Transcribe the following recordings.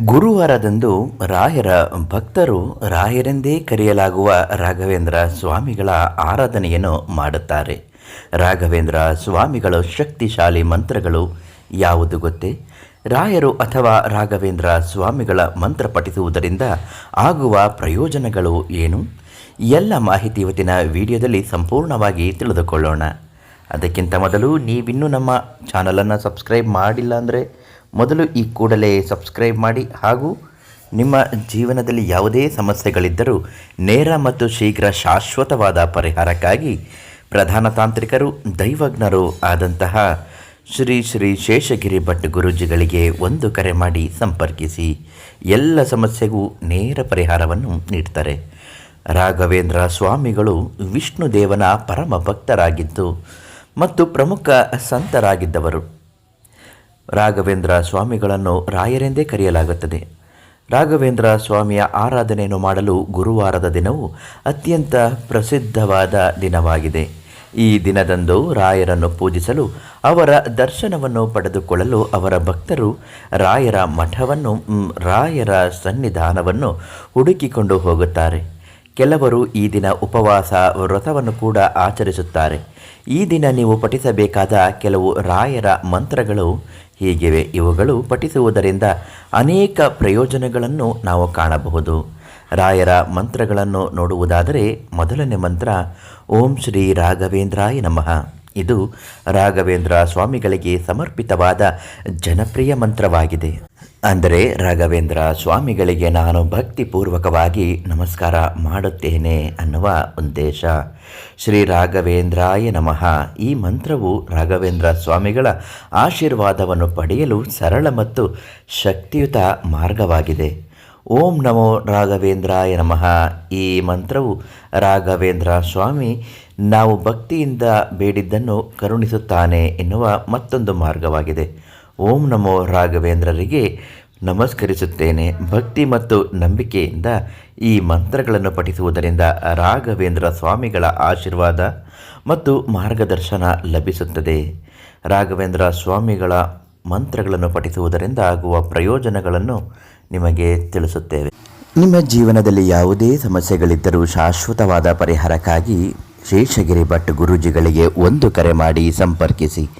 ಗುರುವಾರದಂದು ರಾಯರ ಭಕ್ತರು ರಾಯರೆಂದೇ ಕರೆಯಲಾಗುವ ರಾಘವೇಂದ್ರ ಸ್ವಾಮಿಗಳ ಆರಾಧನೆಯನ್ನು ಮಾಡುತ್ತಾರೆ. ರಾಘವೇಂದ್ರ ಸ್ವಾಮಿಗಳ ಶಕ್ತಿಶಾಲಿ ಮಂತ್ರಗಳು ಯಾವುದು ಗೊತ್ತೇ? ರಾಯರು ಅಥವಾ ರಾಘವೇಂದ್ರ ಸ್ವಾಮಿಗಳ ಮಂತ್ರ ಪಠಿಸುವುದರಿಂದ ಆಗುವ ಪ್ರಯೋಜನಗಳು ಏನು? ಎಲ್ಲ ಮಾಹಿತಿ ಇವತ್ತಿನ ವಿಡಿಯೋದಲ್ಲಿ ಸಂಪೂರ್ಣವಾಗಿ ತಿಳಿದುಕೊಳ್ಳೋಣ. ಅದಕ್ಕಿಂತ ಮೊದಲು ನೀವಿನ್ನೂ ನಮ್ಮ ಚಾನಲನ್ನು ಸಬ್ಸ್ಕ್ರೈಬ್ ಮಾಡಿಲ್ಲ ಅಂದರೆ ಮೊದಲು ಈ ಕೂಡಲೇ ಸಬ್ಸ್ಕ್ರೈಬ್ ಮಾಡಿ ಹಾಗೂ ನಿಮ್ಮ ಜೀವನದಲ್ಲಿ ಯಾವುದೇ ಸಮಸ್ಯೆಗಳಿದ್ದರೂ ನೇರ ಮತ್ತು ಶೀಘ್ರ ಶಾಶ್ವತವಾದ ಪರಿಹಾರಕ್ಕಾಗಿ ಪ್ರಧಾನ ತಾಂತ್ರಿಕರು, ದೈವಜ್ಞರು ಆದಂತಹ ಶ್ರೀ ಶ್ರೀ ಶೇಷಗಿರಿ ಭಟ್ ಗುರುಜಿಗಳಿಗೆ ಒಂದು ಕರೆ ಮಾಡಿ ಸಂಪರ್ಕಿಸಿ. ಎಲ್ಲ ಸಮಸ್ಯೆಗೂ ನೇರ ಪರಿಹಾರವನ್ನು ನೀಡ್ತಾರೆ. ರಾಘವೇಂದ್ರ ಸ್ವಾಮಿಗಳು ವಿಷ್ಣು ದೇವನ ಪರಮ ಭಕ್ತರಾಗಿದ್ದು ಮತ್ತು ಪ್ರಮುಖ ಸಂತರಾಗಿದ್ದವರು. ರಾಘವೇಂದ್ರ ಸ್ವಾಮಿಗಳನ್ನು ರಾಯರೆಂದೇ ಕರೆಯಲಾಗುತ್ತದೆ. ರಾಘವೇಂದ್ರ ಸ್ವಾಮಿಯ ಆರಾಧನೆಯನ್ನು ಮಾಡಲು ಗುರುವಾರದ ದಿನವು ಅತ್ಯಂತ ಪ್ರಸಿದ್ಧವಾದ ದಿನವಾಗಿದೆ. ಈ ದಿನದಂದು ರಾಯರನ್ನು ಪೂಜಿಸಲು ಅವರ ದರ್ಶನವನ್ನು ಪಡೆದುಕೊಳ್ಳಲು ಅವರ ಭಕ್ತರು ರಾಯರ ಮಠವನ್ನು, ರಾಯರ ಸನ್ನಿಧಾನವನ್ನು ಹುಡುಕಿಕೊಂಡು ಹೋಗುತ್ತಾರೆ. ಕೆಲವರು ಈ ದಿನ ಉಪವಾಸ ವ್ರತವನ್ನು ಕೂಡ ಆಚರಿಸುತ್ತಾರೆ. ಈ ದಿನ ನೀವು ಪಠಿಸಬೇಕಾದ ಕೆಲವು ರಾಯರ ಮಂತ್ರಗಳು ಹೀಗಿವೆ? ಇವುಗಳು ಪಠಿಸುವುದರಿಂದ ಅನೇಕ ಪ್ರಯೋಜನಗಳನ್ನು ನಾವು ಕಾಣಬಹುದು. ರಾಯರ ಮಂತ್ರಗಳನ್ನು ನೋಡುವುದಾದರೆ ಮೊದಲನೇ ಮಂತ್ರ, ಓಂ ಶ್ರೀ ರಾಘವೇಂದ್ರಾಯ ನಮಃ. ಇದು ರಾಘವೇಂದ್ರ ಸ್ವಾಮಿಗಳಿಗೆ ಸಮರ್ಪಿತವಾದ ಜನಪ್ರಿಯ ಮಂತ್ರವಾಗಿದೆ. ಅಂದರೆ ರಾಘವೇಂದ್ರ ಸ್ವಾಮಿಗಳಿಗೆ ನಾನು ಭಕ್ತಿಪೂರ್ವಕವಾಗಿ ನಮಸ್ಕಾರ ಮಾಡುತ್ತೇನೆ ಅನ್ನುವ ಉದ್ದೇಶ. ಶ್ರೀ ರಾಘವೇಂದ್ರಾಯ ನಮಃ. ಈ ಮಂತ್ರವು ರಾಘವೇಂದ್ರ ಸ್ವಾಮಿಗಳ ಆಶೀರ್ವಾದವನ್ನು ಪಡೆಯಲು ಸರಳ ಮತ್ತು ಶಕ್ತಿಯುತ ಮಾರ್ಗವಾಗಿದೆ. ಓಂ ನಮೋ ರಾಘವೇಂದ್ರಾಯ ನಮಃ. ಈ ಮಂತ್ರವು ರಾಘವೇಂದ್ರ ಸ್ವಾಮಿ ನಾವು ಭಕ್ತಿಯಿಂದ ಬೇಡಿದ್ದನ್ನು ಕರುಣಿಸುತ್ತಾನೆ ಎನ್ನುವ ಮತ್ತೊಂದು ಮಾರ್ಗವಾಗಿದೆ. ಓಂ ನಮೋ ರಾಘವೇಂದ್ರರಿಗೆ ನಮಸ್ಕರಿಸುತ್ತೇನೆ. ಭಕ್ತಿ ಮತ್ತು ನಂಬಿಕೆಯಿಂದ ಈ ಮಂತ್ರಗಳನ್ನು ಪಠಿಸುವುದರಿಂದ ರಾಘವೇಂದ್ರ ಸ್ವಾಮಿಗಳ ಆಶೀರ್ವಾದ ಮತ್ತು ಮಾರ್ಗದರ್ಶನ ಲಭಿಸುತ್ತದೆ. ರಾಘವೇಂದ್ರ ಸ್ವಾಮಿಗಳ ಮಂತ್ರಗಳನ್ನು ಪಠಿಸುವುದರಿಂದ ಆಗುವ ಪ್ರಯೋಜನಗಳನ್ನು ನಿಮಗೆ ತಿಳಿಸುತ್ತೇವೆ. ನಿಮ್ಮ ಜೀವನದಲ್ಲಿ ಯಾವುದೇ ಸಮಸ್ಯೆಗಳಿದ್ದರೂ ಶಾಶ್ವತವಾದ ಪರಿಹಾರಕ್ಕಾಗಿ ಶೇಷಗಿರಿ ಭಟ್ ಗುರೂಜಿಗಳಿಗೆ ಒಂದು ಕರೆ ಮಾಡಿ ಸಂಪರ್ಕಿಸಿ.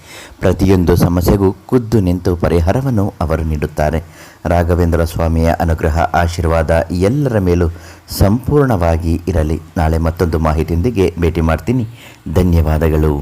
ಪ್ರತಿಯೊಂದು ಸಮಸ್ಯೆಗೂ ಖುದ್ದು ನಿಂತು ಪರಿಹಾರವನ್ನು ಅವರು ನೀಡುತ್ತಾರೆ. ರಾಘವೇಂದ್ರ ಸ್ವಾಮಿಯ ಅನುಗ್ರಹ, ಆಶೀರ್ವಾದ ಎಲ್ಲರ ಮೇಲೂ ಸಂಪೂರ್ಣವಾಗಿ ಇರಲಿ. ನಾಳೆ ಮತ್ತೊಂದು ಮಾಹಿತಿಯೊಂದಿಗೆ ಭೇಟಿ ಮಾಡ್ತೀನಿ. ಧನ್ಯವಾದಗಳು.